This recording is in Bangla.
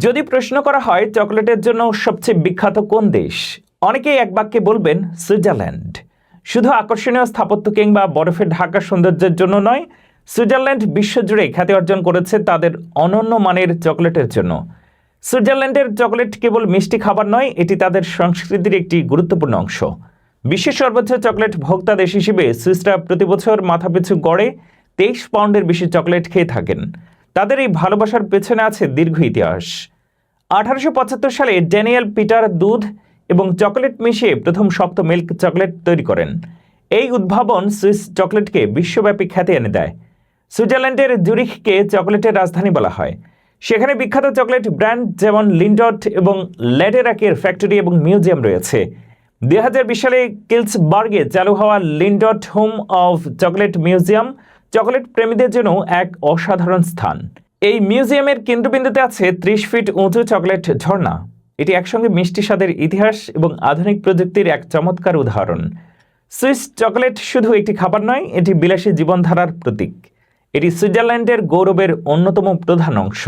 যদি প্রশ্ন করা হয়, চকলেটের জন্য সবচেয়ে বিখ্যাত কোন দেশ? অনেকেই এক বাক্যে বলবেন, সুইজারল্যান্ড। শুধু আকর্ষণীয় স্থাপত্য কিংবা বরফে ঢাকা সৌন্দর্যের জন্য নয়, সুইজারল্যান্ড বিশ্বজুড়ে খ্যাতি অর্জন করেছে তাদের অনন্য মানের চকলেটের জন্য। সুইজারল্যান্ডের চকলেট কেবল মিষ্টি খাবার নয়, এটি তাদের সংস্কৃতির একটি গুরুত্বপূর্ণ অংশ। বিশ্বের সর্বোচ্চ চকলেট ভোক্তা দেশ হিসেবে সুইসরা প্রতি প্রতিবছর মাথাপিছু গড়ে তেইশ পাউন্ডের বেশি চকলেট খেয়ে থাকেন। তাদের এই ভালোবাসার পেছনে আছে দীর্ঘ ইতিহাস। আঠারোশো পঁচাত্তর সালে ড্যানিয়েল পিটার দুধ এবং চকলেট মিশিয়ে প্রথম শক্ত মিল্ক চকলেট তৈরি করেন। এই উদ্ভাবন সুইস চকলেটকে বিশ্বব্যাপী খ্যাতি এনে দেয়। সুইজারল্যান্ডের জুরিখকে চকলেটের রাজধানী বলা হয়। সেখানে বিখ্যাত চকলেট ব্র্যান্ড যেমন লিন্ডট এবং ল্যাডেরাকের ফ্যাক্টরি এবং মিউজিয়াম রয়েছে। দুই হাজার বিশ সালে কিলসবার্গে চালু হওয়া Lindt home of chocolate museum chocolate প্রেমীদের জন্য এক অসাধারণ স্থান। এই মিউজিয়ামের কেন্দ্রবিন্দুতে আছে ত্রিশ ফিট উঁচু চকলেট ঝর্ণা। এটি একসঙ্গে মিষ্টি স্বাদের ইতিহাস এবং আধুনিক প্রযুক্তির এক চমৎকার উদাহরণ। সুইস চকলেট শুধু একটি খাবার নয়, এটি বিলাসী জীবনধারার প্রতীক। এটি সুইজারল্যান্ডের গৌরবের অন্যতম প্রধান অংশ।